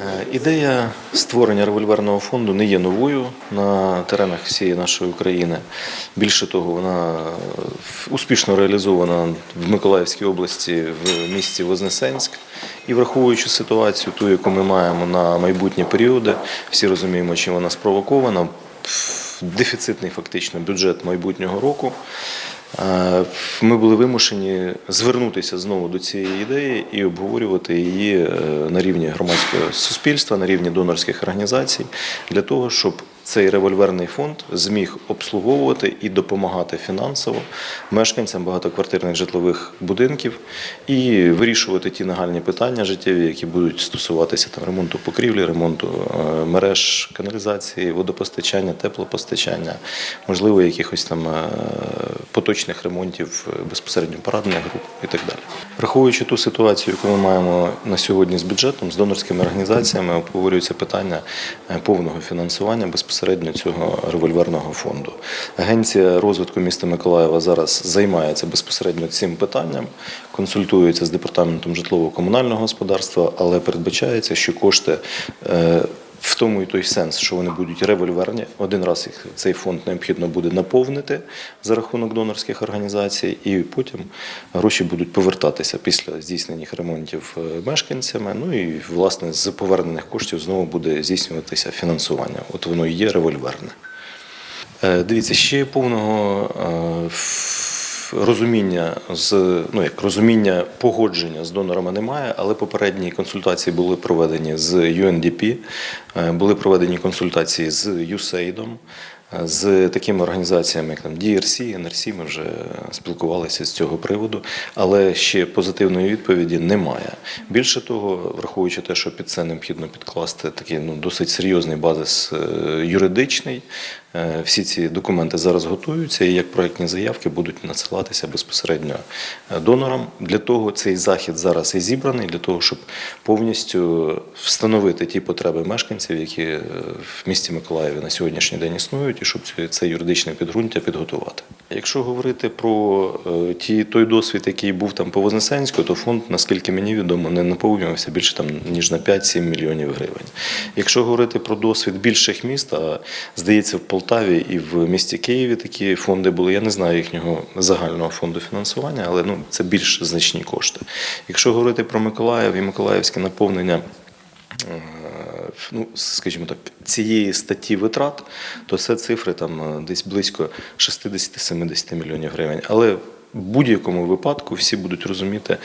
Е, Ідея створення револьверного фонду не є новою на теренах всієї нашої України. Більше того, вона е, успішно реалізована в Миколаївській області в місті Вознесенськ. І враховуючи ситуацію, ту, яку ми маємо на майбутні періоди, всі розуміємо, чим вона спровокована. Дефіцитний фактично бюджет майбутнього року. Ми були вимушені звернутися знову до цієї ідеї і обговорювати її е, на рівні громадського суспільства, на рівні донорських організацій, для того, щоб цей револьверний фонд зміг обслуговувати і допомагати фінансово мешканцям багатоквартирних житлових будинків і вирішувати ті нагальні питання життєві, які будуть стосуватися там ремонту покрівлі, ремонту е, мереж каналізації, водопостачання, теплопостачання, можливо, якихось там е, поточних ремонтів е, безпосередньо парадних груп і так далі. Враховуючи ту ситуацію, яку ми маємо на сьогодні з бюджетом, з донорськими організаціями, обговорюється питання е, повного фінансування безпосередньо цього револьверного фонду. Агенція розвитку міста Миколаєва зараз займається безпосередньо цим питанням, консультується з департаментом житлово-комунального господарства, але передбачається, що кошти. В тому і той сенс, що вони будуть револьверні. Один раз їх цей фонд необхідно буде наповнити за рахунок донорських організацій, і потім гроші будуть повертатися після здійснених ремонтів е, мешканцями. Ну і власне з повернених коштів знову буде здійснюватися фінансування. От воно і є револьверне. Е, Дивіться, ще повного е, розуміння з ну як розуміння погодження з донорами немає, але попередні консультації були проведені з UNDP, е, були проведені консультації з USAID, з такими організаціями, як там DRC, NRC, ми вже спілкувалися з цього приводу, але ще позитивної відповіді немає. Більше того, враховуючи те, що під це необхідно підкласти такий ну, досить серйозний базис е, юридичний, е, всі ці документи зараз готуються і як проектні заявки будуть надсилатися безпосередньо е, донорам. Для того цей захід зараз і зібраний, для того, щоб повністю встановити ті потреби мешканців, які в місті Миколаєві на сьогоднішній день існують, і щоб це- юридичне підґрунтя підготувати. Якщо говорити про е, ті, той досвід, який був там по Вознесенську, то фонд, наскільки мені відомо, не наповнювався більше там ніж на 5-7 мільйонів гривень. Якщо говорити про досвід більших міст, а здається, в Полтаві і в місті Києві такі фонди були. Я не знаю їхнього загального фонду фінансування, але ну це більш значні кошти. Якщо говорити про Миколаїв і Миколаївське наповнення. Ну, скажімо так, цієї статті витрат, то це цифри там е, десь близько 60-70 мільйонів гривень. Але в будь-якому випадку всі будуть розуміти,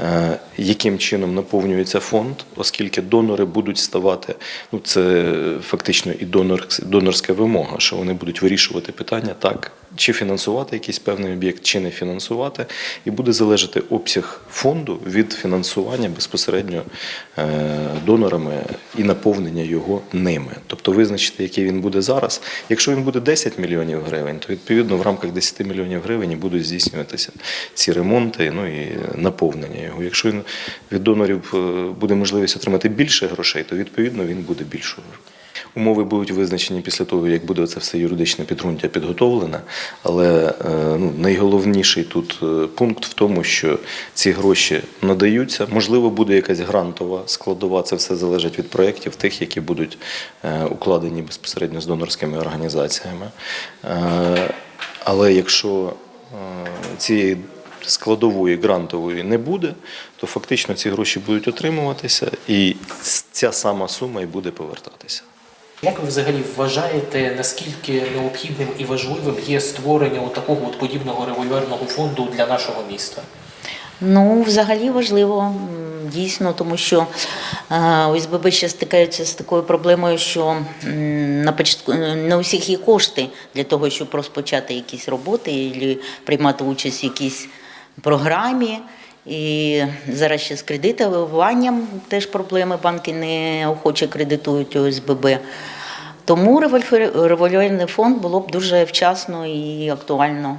е, яким чином наповнюється фонд, оскільки донори будуть ставати. Ну, це фактично і донор, донорська вимога, що вони будуть вирішувати питання так, чи фінансувати якийсь певний об'єкт, чи не фінансувати, і буде залежати обсяг фонду від фінансування безпосередньо е, донорами і наповнення його ними. Тобто визначити, який він буде зараз. Якщо він буде 10 мільйонів гривень, то відповідно в рамках 10 мільйонів гривень будуть здійснюватися ці ремонти, ну і наповнення його. Якщо він від донорів е, буде можливість отримати більше грошей, то відповідно він буде більшою. Умови будуть визначені після того, як буде це все юридичне підґрунтя підготовлене. Але е, ну, найголовніший тут е, пункт в тому, що ці гроші надаються. Можливо, буде якась грантова складова. Це все залежить від проєктів, тих, які будуть е, укладені безпосередньо з донорськими організаціями. Але якщо цієї складової грантової не буде, то фактично ці гроші будуть отримуватися, і ця сама сума і буде повертатися. Як ви взагалі вважаєте, наскільки необхідним і важливим є створення такого от подібного револьверного фонду для нашого міста? Ну, взагалі важливо, дійсно, тому що е, ОСББ ще стикаються з такою проблемою, що на початку е, не у всіх є кошти для того, щоб розпочати якісь роботи і приймати участь в якійсь програмі. І зараз ще з кредитуванням теж проблеми. Банки не охоче кредитують ОСББ. Тому револьверний фонд було б дуже вчасно і актуально